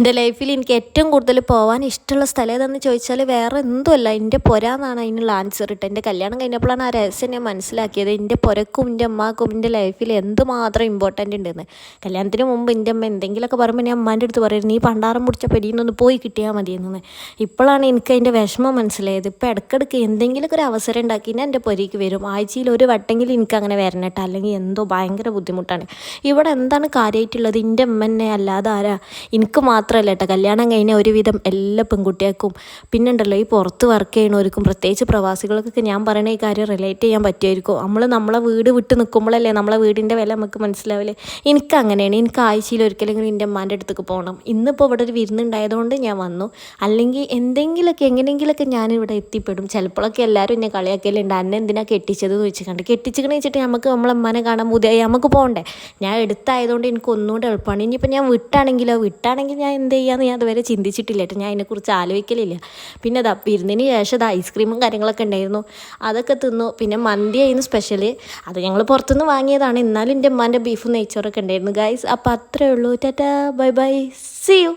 എന്റെ ലൈഫിൽ എനിക്ക് ഏറ്റവും കൂടുതൽ പോകാൻ ഇഷ്ടമുള്ള സ്ഥലം ഏതാണെന്ന് ചോദിച്ചാൽ വേറെ എന്തുമല്ല. എന്റെ പുര എന്നാണ് അതിനുള്ള ആൻസർ ഇട്ടത്. എന്റെ കല്യാണം കഴിഞ്ഞപ്പോഴാണ് ആ രഹസ്യം ഞാൻ മനസ്സിലാക്കിയത്. എന്റെ പുരക്കും എന്റെ അമ്മക്കും എന്റെ ലൈഫിൽ എന്തുമാത്രം ഇമ്പോർട്ടന്റ് ഉണ്ടെന്ന്. കല്യാണത്തിന് മുമ്പ് എന്റെ അമ്മ എന്തെങ്കിലുമൊക്കെ പറയുമ്പോൾ ഞാൻ അമ്മാന്റെ അടുത്ത് പറയും നീ പണ്ടാറം പിടിച്ച പെടിയെന്നൊന്ന് പോയി കിട്ടിയാൽ മതിയെന്ന്. ഇപ്പോഴാണ് എനിക്ക് അതിന്റെ വിഷമം മനസ്സിലായത്. ഇപ്പോൾ ഇടയ്ക്കിടയ്ക്ക് എന്തെങ്കിലുമൊക്കെ ഒരു അവസരം ഉണ്ടാക്കി ഞാൻ എന്റെ പൊരയ്ക്ക് വരും. ആഴ്ചയിൽ ഒരു വട്ടെങ്കിലും എനിക്ക് അങ്ങനെ വരണട്ടോ അല്ലെങ്കിൽ എന്തോ ഭയങ്കര ബുദ്ധിമുട്ടാണ്. ഇവിടെ എന്താണ് കാര്യമായിട്ടുള്ളത്? എന്റെ അമ്മ അമ്മനെ അല്ലാതെ ആരാ? എനിക്ക് മാത്രമല്ല കേട്ടോ കല്യാണം കഴിഞ്ഞ ഒരുവിധം എല്ലാ പെൺകുട്ടികൾക്കും പിന്നെ ഉണ്ടല്ലോ ഈ പുറത്ത് വർക്ക് ചെയ്യണവർക്കും പ്രത്യേകിച്ച് പ്രവാസികൾക്കൊക്കെ ഞാൻ പറയണ ഈ കാര്യം റിലേറ്റ് ചെയ്യാൻ പറ്റുമായിരിക്കും. നമ്മൾ നമ്മളെ വീട് വിട്ട് നിൽക്കുമ്പോഴല്ലേ നമ്മളെ വീടിന്റെ വില നമുക്ക് മനസ്സിലാവില്ലേ? എനിക്ക് അങ്ങനെയാണ്. എനിക്ക് ആഴ്ചയിൽ ഒരിക്കലെങ്കിലും എന്റെ അമ്മാന്റെ അടുത്തേക്ക് പോകണം ഇന്നിപ്പോൾ ഇവിടെ ഒരു വിരുന്നുണ്ടായതുകൊണ്ട് ഞാൻ വന്നു. അല്ലെങ്കിൽ എന്തെങ്കിലുമൊക്കെ എങ്ങനെയെങ്കിലുമൊക്കെ ഞാനിവിടെ എത്തിപ്പെടും. ചിലപ്പോഴൊക്കെ എല്ലാവരും എന്നെ കളിയാക്കലുണ്ട്. അന്നെ എന്തിനാ കെട്ടിച്ചത് എന്ന് വെച്ചിട്ടുണ്ട് കെട്ടിച്ചിക്കണ വെച്ചിട്ട് നമുക്ക് നമ്മളെ അമ്മനെ കാണാൻ മുതിയായി നമുക്ക് പോകണ്ടേ ഞാൻ എടുത്തായതുകൊണ്ട് എനിക്ക് ഒന്നുകൂടെ എളുപ്പമാണ്. ഇനിയിപ്പോൾ ഞാൻ വിട്ടാണെങ്കിലോ? വിട്ടാണെങ്കിൽ ഞാൻ എന്ത് ചെയ്യാമെന്ന് ഞാൻ അതുവരെ ചിന്തിച്ചിട്ടില്ല കേട്ടോ ഞാൻ അതിനെക്കുറിച്ച് ആലോചിക്കലില്ല. പിന്നെ അതാ വിരുന്നിന് ശേഷം അത് ഐസ്ക്രീമും കാര്യങ്ങളൊക്കെ ഉണ്ടായിരുന്നു. അതൊക്കെ തിന്നു. പിന്നെ മന്തി ആയിരുന്നു സ്പെഷ്യൽ അത് ഞങ്ങൾ പുറത്തുനിന്ന് വാങ്ങിയതാണ്. എന്നാലും എന്റെ അമ്മാന്റെ ബീഫും നെയ്ച്ചോറൊക്കെ ഉണ്ടായിരുന്നു. ഗൈസ് അപ്പോൾ അത്രേ ഉള്ളൂ. Tata bye bye. See you